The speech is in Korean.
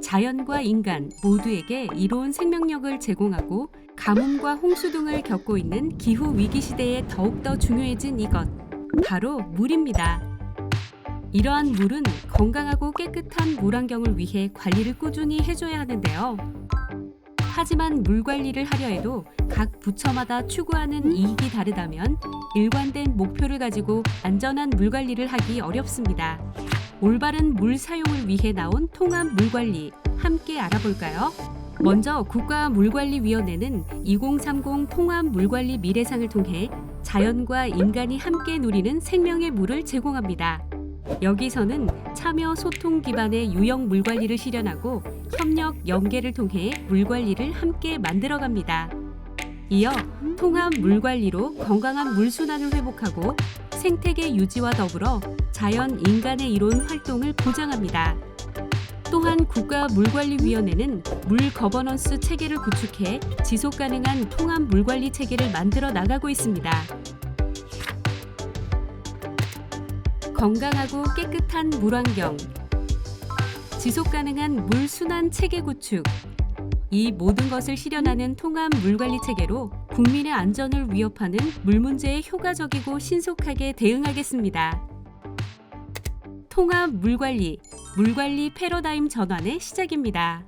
자연과 인간 모두에게 이로운 생명력을 제공하고 가뭄과 홍수 등을 겪고 있는 기후 위기 시대에 더욱더 중요해진 이것 바로 물입니다. 이러한 물은 건강하고 깨끗한 물 환경을 위해 관리를 꾸준히 해줘야 하는데요. 하지만 물 관리를 하려 해도 각 부처마다 추구하는 이익이 다르다면 일관된 목표를 가지고 안전한 물 관리를 하기 어렵습니다. 올바른 물 사용을 위해 나온 통합 물 관리 함께 알아볼까요? 먼저 국가물관리위원회는 2030 통합 물관리 미래상을 통해 자연과 인간이 함께 누리는 생명의 물을 제공합니다. 여기서는 참여 소통 기반의 유형 물 관리를 실현하고 협력 연계를 통해 물 관리를 함께 만들어갑니다. 이어 통합 물 관리로 건강한 물 순환을 회복하고 생태계 유지와 더불어 자연 인간의 이로운 활동을 보장합니다. 또한 국가물관리위원회는 물 거버넌스 체계를 구축해 지속 가능한 통합 물 관리 체계를 만들어 나가고 있습니다. 건강하고 깨끗한 물 환경, 지속 가능한 물 순환 체계 구축, 이 모든 것을 실현하는 통합 물 관리 체계로 국민의 안전을 위협하는 물 문제에 효과적이고 신속하게 대응하겠습니다. 통합 물 관리, 물 관리 패러다임 전환의 시작입니다.